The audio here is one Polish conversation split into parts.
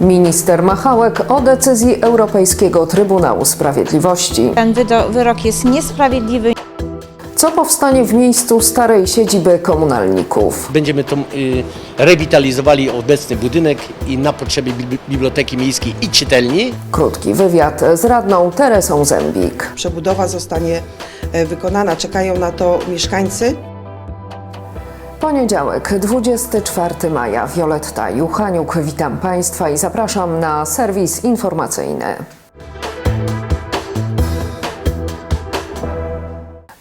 Minister Machałek o decyzji Europejskiego Trybunału Sprawiedliwości. Ten wyrok jest niesprawiedliwy. Co powstanie w miejscu starej siedziby komunalników? Będziemy to y, rewitalizowali obecny budynek i na potrzeby bibli- biblioteki miejskiej i czytelni Krótki wywiad z radną Teresą Zębik. Przebudowa zostanie e, wykonana. Czekają na to mieszkańcy. Poniedziałek, 24 maja. Wioletta Juchaniuk. Witam Państwa i zapraszam na serwis informacyjny.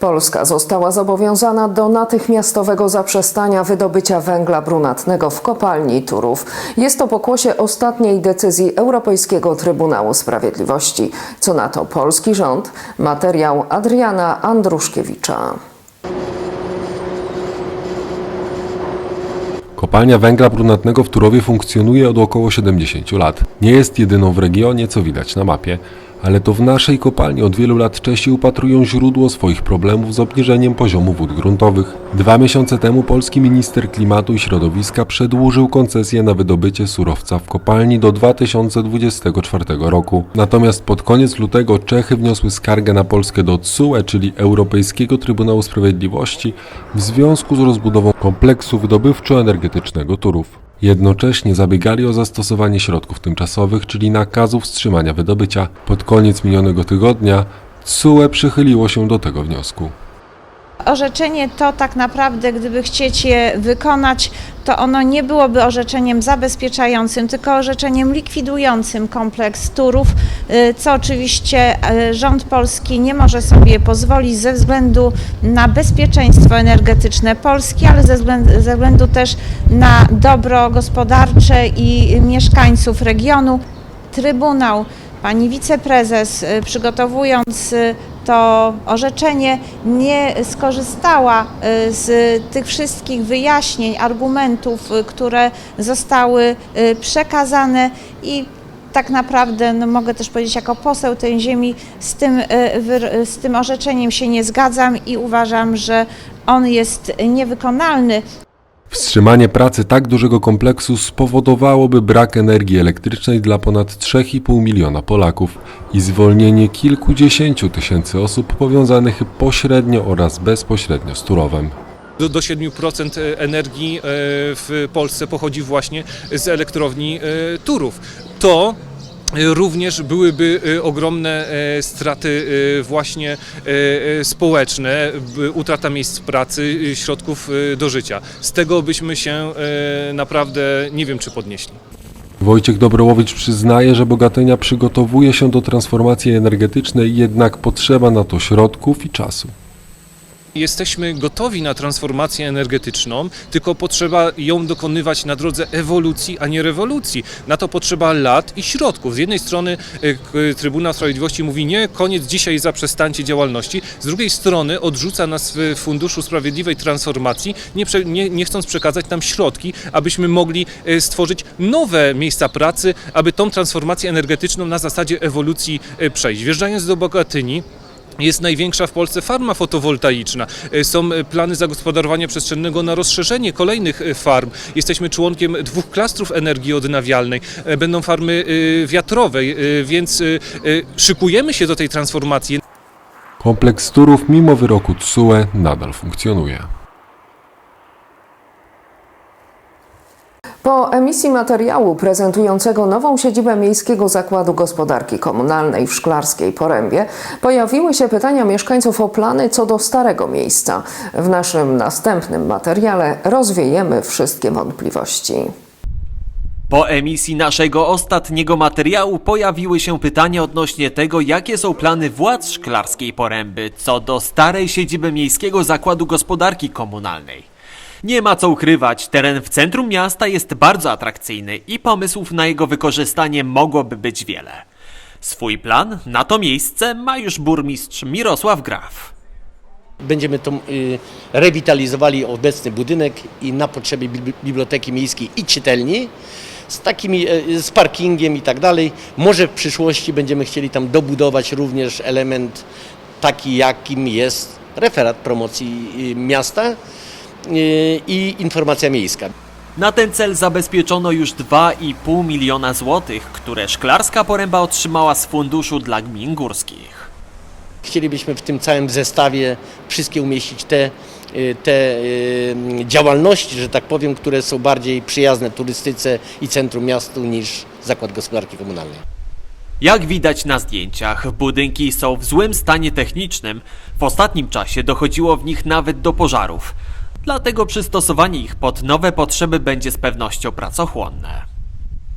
Polska została zobowiązana do natychmiastowego zaprzestania wydobycia węgla brunatnego w kopalni Turów. Jest to pokłosie ostatniej decyzji Europejskiego Trybunału Sprawiedliwości. Co na to polski rząd? Materiał Adriana Andruszkiewicza. Kopalnia węgla brunatnego w Turowie funkcjonuje od około 70 lat. Nie jest jedyną w regionie, co widać na mapie, ale to w naszej kopalni od wielu lat Czesi upatrują źródło swoich problemów z obniżeniem poziomu wód gruntowych. Dwa miesiące temu polski minister klimatu i środowiska przedłużył koncesję na wydobycie surowca w kopalni do 2024 roku. Natomiast pod koniec lutego Czechy wniosły skargę na Polskę do TSUE, czyli Europejskiego Trybunału Sprawiedliwości, w związku z rozbudową kompleksu wydobywczo-energetycznego Turów. Jednocześnie zabiegali o zastosowanie środków tymczasowych, czyli nakazu wstrzymania wydobycia. Pod koniec minionego tygodnia TSUE przychyliło się do tego wniosku. Orzeczenie to tak naprawdę, gdyby chcieć je wykonać, to ono nie byłoby orzeczeniem zabezpieczającym, tylko orzeczeniem likwidującym kompleks Turów, y, co oczywiście y, rząd polski nie może sobie pozwolić ze względu na bezpieczeństwo energetyczne Polski, ale ze względu, ze względu też na dobro gospodarcze i mieszkańców regionu. Trybunał, pani wiceprezes, y, przygotowując to orzeczenie, nie skorzystała y, z tych wszystkich wyjaśnień, argumentów, y, które zostały y, przekazane i tak naprawdę no mogę też powiedzieć jako poseł tej ziemi z tym, z tym orzeczeniem się nie zgadzam i uważam, że on jest niewykonalny. Wstrzymanie pracy tak dużego kompleksu spowodowałoby brak energii elektrycznej dla ponad 3,5 miliona Polaków i zwolnienie kilkudziesięciu tysięcy osób powiązanych pośrednio oraz bezpośrednio z Turowem. Do, do 7% energii e, w Polsce pochodzi właśnie z elektrowni e, Turów. To e, również byłyby e, ogromne e, straty e, właśnie e, e, społeczne, utrata miejsc pracy, e, środków e, do życia. Z tego byśmy się e, naprawdę nie wiem czy podnieśli. Wojciech Dobrołowicz przyznaje, że Bogatynia przygotowuje się do transformacji energetycznej, jednak potrzeba na to środków i czasu. Jesteśmy gotowi na transformację energetyczną, tylko potrzeba ją dokonywać na drodze ewolucji, a nie rewolucji. Na to potrzeba lat i środków. Z jednej strony e, Trybunał Sprawiedliwości mówi nie, koniec dzisiaj zaprzestańcie działalności. Z drugiej strony odrzuca nas w Funduszu Sprawiedliwej Transformacji, nie, nie, nie chcąc przekazać nam środki, abyśmy mogli e, stworzyć nowe miejsca pracy, aby tą transformację energetyczną na zasadzie ewolucji e, przejść. Wjeżdżając do Bogatyni, jest największa w Polsce farma fotowoltaiczna. E, Są e, plany zagospodarowania przestrzennego na rozszerzenie kolejnych e, farm. Jesteśmy członkiem dwóch klastrów energii odnawialnej. Będą farmy e, wiatrowej, e, więc szykujemy się do tej transformacji. Kompleks Turów mimo wyroku TSUE nadal funkcjonuje. Po emisji materiału prezentującego nową siedzibę Miejskiego Zakładu Gospodarki Komunalnej w Szklarskiej Porębie pojawiły się pytania mieszkańców o plany co do starego miejsca. W naszym następnym materiale rozwiejemy wszystkie wątpliwości. Po emisji naszego ostatniego materiału pojawiły się pytania odnośnie tego, jakie są plany władz Szklarskiej Poręby co do starej siedziby Miejskiego Zakładu Gospodarki Komunalnej. Nie ma co ukrywać, teren w centrum miasta jest bardzo atrakcyjny i pomysłów na jego wykorzystanie mogłoby być wiele. Swój plan na to miejsce ma już burmistrz Mirosław Graf. będziemy to y, rewitalizowali obecny budynek i na potrzeby bibli- biblioteki miejskiej i czytelni z takimi, e, z parkingiem i tak dalej. Może w przyszłości będziemy chcieli tam dobudować również element taki, jakim jest referat promocji y, miasta y, i informacja miejska. Na ten cel zabezpieczono już 2,5 miliona złotych, które Szklarska Poręba otrzymała z funduszu dla gmin górskich. Chcielibyśmy w tym całym zestawie wszystkie umieścić te, y, te y, działalności, że tak powiem, które są bardziej przyjazne turystyce i centrum miastu niż Zakład Gospodarki Komunalnej. Jak widać na zdjęciach, budynki są w złym stanie technicznym. W ostatnim czasie dochodziło w nich nawet do pożarów. Dlatego przystosowanie ich pod nowe potrzeby będzie z pewnością pracochłonne.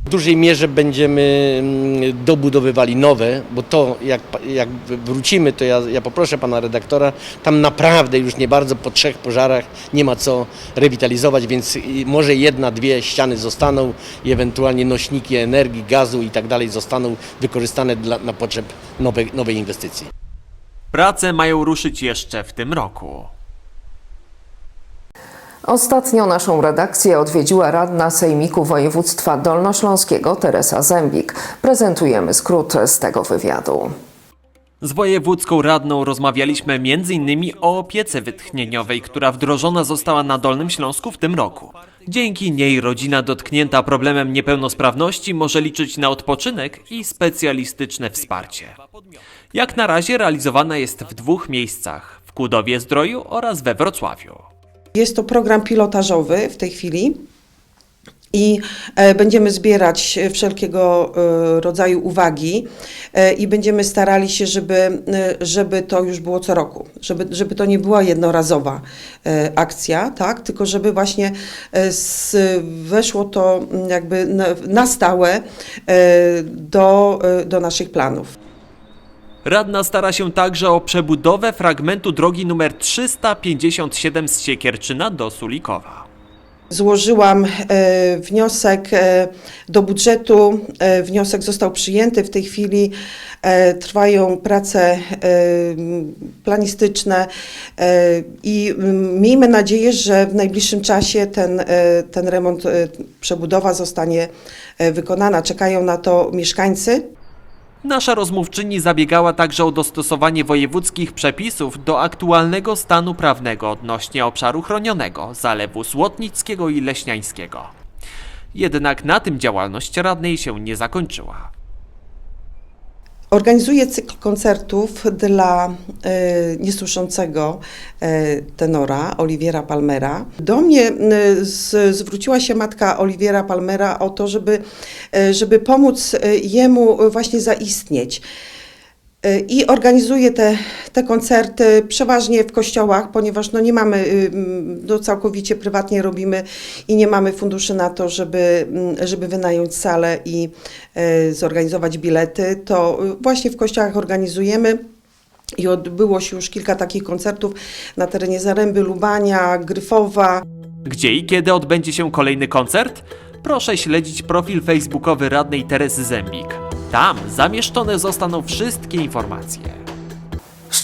W dużej mierze będziemy mm, dobudowywali nowe, bo to jak, jak wrócimy, to ja, ja poproszę pana redaktora, tam naprawdę już nie bardzo po trzech pożarach nie ma co rewitalizować, więc może jedna, dwie ściany zostaną i ewentualnie nośniki energii, gazu i tak dalej zostaną wykorzystane dla, na potrzeb nowej, nowej inwestycji. Prace mają ruszyć jeszcze w tym roku. Ostatnio naszą redakcję odwiedziła radna Sejmiku Województwa Dolnośląskiego Teresa Zębik. Prezentujemy skrót z tego wywiadu. Z wojewódzką radną rozmawialiśmy m.in. o opiece wytchnieniowej, która wdrożona została na Dolnym Śląsku w tym roku. Dzięki niej rodzina dotknięta problemem niepełnosprawności może liczyć na odpoczynek i specjalistyczne wsparcie. Jak na razie realizowana jest w dwóch miejscach: w Kudowie Zdroju oraz we Wrocławiu. Jest to program pilotażowy w tej chwili i e, będziemy zbierać wszelkiego e, rodzaju uwagi e, i będziemy starali się, żeby, żeby to już było co roku, żeby, żeby to nie była jednorazowa akcja, tak? tylko żeby właśnie weszło to jakby na, stałe do, do naszych planów. Radna stara się także o przebudowę fragmentu drogi nr 357 z Siekierczyna do Sulikowa. Złożyłam e, wniosek e, do budżetu. E, wniosek został przyjęty. W tej chwili trwają prace planistyczne i miejmy nadzieję, że w najbliższym czasie ten, ten remont, przebudowa zostanie wykonana. Czekają na to mieszkańcy. Nasza rozmówczyni zabiegała także o dostosowanie wojewódzkich przepisów do aktualnego stanu prawnego odnośnie obszaru chronionego, zalewu Słotnickiego i Leśniańskiego. Jednak na tym działalność radnej się nie zakończyła. Organizuję cykl koncertów dla e, niesłyszącego e, tenora Oliwiera Palmera. Do mnie e, z, zwróciła się matka Oliwiera Palmera o to, żeby, e, żeby pomóc e, jemu właśnie zaistnieć. E, I organizuję te, te koncerty przeważnie w kościołach, ponieważ no nie mamy, y, no całkowicie prywatnie robimy i nie mamy funduszy na to, żeby, żeby wynająć salę i e, zorganizować bilety. To y, właśnie w kościołach organizujemy. I odbyło się już kilka takich koncertów na terenie Zaręby, Lubania, Gryfowa. Gdzie i kiedy odbędzie się kolejny koncert? Proszę śledzić profil facebookowy radnej Teresy Zembik. Tam zamieszczone zostaną wszystkie informacje.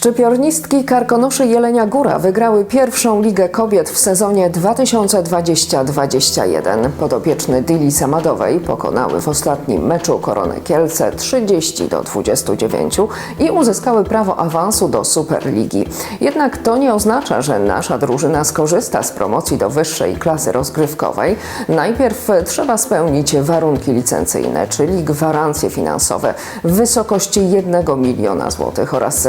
Szczypiornistki Karkonoszy Jelenia Góra wygrały pierwszą Ligę Kobiet w sezonie 2020-2021. Podopieczny Dili Samadowej pokonały w ostatnim meczu Koronę Kielce 30 do 29 i uzyskały prawo awansu do Superligi. Jednak to nie oznacza, że nasza drużyna skorzysta z promocji do wyższej klasy rozgrywkowej. Najpierw trzeba spełnić warunki licencyjne, czyli gwarancje finansowe w wysokości 1 miliona złotych oraz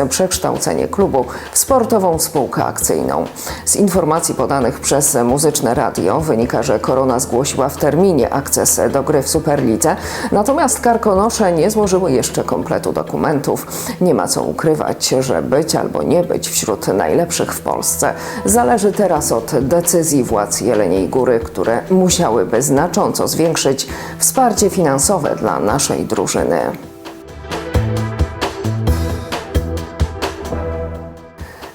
przekształcenie klubu w sportową spółkę akcyjną. Z informacji podanych przez Muzyczne Radio wynika, że Korona zgłosiła w terminie akces do gry w Superlidze, natomiast Karkonosze nie złożyły jeszcze kompletu dokumentów. Nie ma co ukrywać, że być albo nie być wśród najlepszych w Polsce zależy teraz od decyzji władz Jeleniej Góry, które musiałyby znacząco zwiększyć wsparcie finansowe dla naszej drużyny.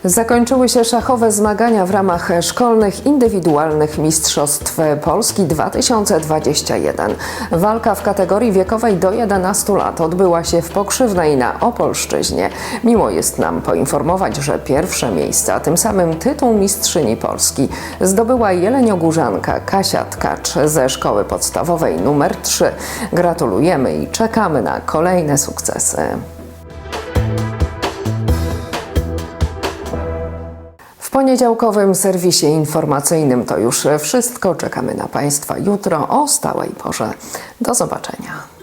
Zakończyły się szachowe zmagania w ramach szkolnych indywidualnych Mistrzostw Polski 2021. Walka w kategorii wiekowej do 11 lat odbyła się w Pokrzywnej na Opolszczyźnie. Miło jest nam poinformować, że pierwsze miejsce, a tym samym tytuł mistrzyni Polski zdobyła jeleniogórzanka Kasia Tkacz ze szkoły podstawowej nr 3. Gratulujemy i czekamy na kolejne sukcesy. Poniedziałkowym serwisie informacyjnym to już wszystko. Czekamy na Państwa jutro o stałej porze. Do zobaczenia.